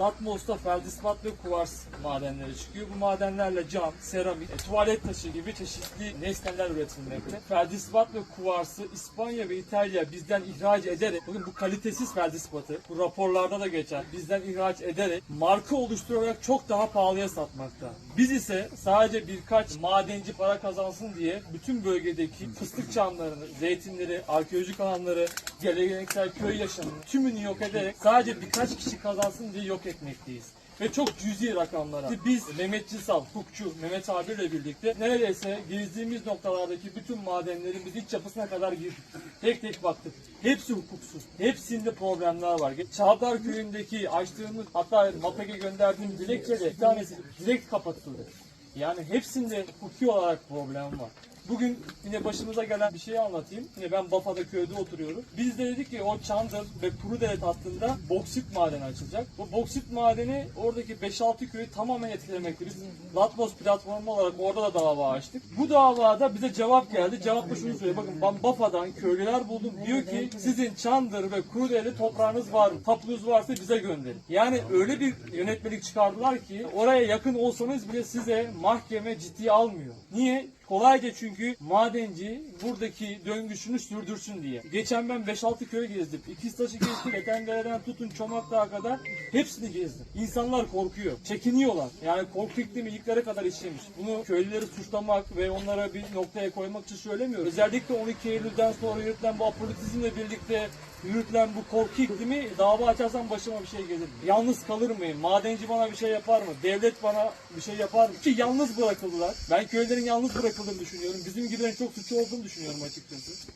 Atmos'ta feldispat ve kuvars madenleri çıkıyor. Bu madenlerle cam, seramik, e, tuvalet taşı gibi çeşitli nesneler üretilmekte. Feldispat ve kuvarsı İspanya ve İtalya bizden ihraç ederek, bakın bu kalitesiz feldispatı, bu raporlarda da geçer, bizden ihraç ederek marka oluşturarak çok daha pahalıya satmakta. Biz ise sadece birkaç madenci para kazansın diye bütün bölgedeki fıstık çamlarını, zeytinleri, arkeolojik alanları, geleneksel köy yaşamını tümünü yok ederek sadece birkaç kişi kazansın diye yok etmekteyiz. Ve çok cüzi rakamlara. Biz Mehmet Cisal, hukukçu Mehmet abiyle birlikte neredeyse gezdiğimiz noktalardaki bütün madenlerin biz iç yapısına kadar girdik. Tek tek baktık. Hepsi hukuksuz. Hepsinde problemler var. Çavdar köyündeki açtığımız hatta MAPEK'e gönderdiğim dilekçede bir tanesi direkt kapatıldı. Yani hepsinde hukuki olarak problem var. Bugün yine başımıza gelen bir şeyi anlatayım. Yine ben Bafa'da köyde oturuyorum. Biz de dedik ki o Çandır ve Kurudere hattında boksit madeni açılacak. Bu boksit madeni oradaki 5-6 köyü tamamen etkilemekte. Biz Latmos platformu olarak orada da dava açtık. Bu davada bize cevap geldi. Cevap da şunu söylüyor. Bakın ben Bafa'dan köylüler buldum. Diyor ki sizin Çandır ve Kurudere toprağınız var mı? Tapunuz varsa bize gönderin. Yani öyle bir yönetmelik çıkardılar ki oraya yakın olsanız bile size mahkeme ciddiye almıyor. Niye? Kolayca çünkü madenci buradaki döngüsünü sürdürsün diye. Geçen ben 5-6 köy gezdim. İkiztaş'ı gezdim. Etendere'den tutun Çomaklı'ya kadar hepsini gezdim. İnsanlar korkuyor. Çekiniyorlar. Yani korku iklimi iliklere kadar işlemiş. Bunu köylüleri suçlamak ve onlara bir noktaya koymak için söylemiyorum. Özellikle 12 Eylül'den sonra yürütülen bu apolitizmle birlikte yürütülen bu korku iklimi dava açarsam başıma bir şey gelir. Yalnız kalır mıyım? Madenci bana bir şey yapar mı? Devlet bana bir şey yapar mı? Ki yalnız bırakıldılar. Ben köylerin yalnız bırakıldığını düşünüyorum. Bizim gibilerin çok suçlu olduğunu düşünüyorum açıkçası.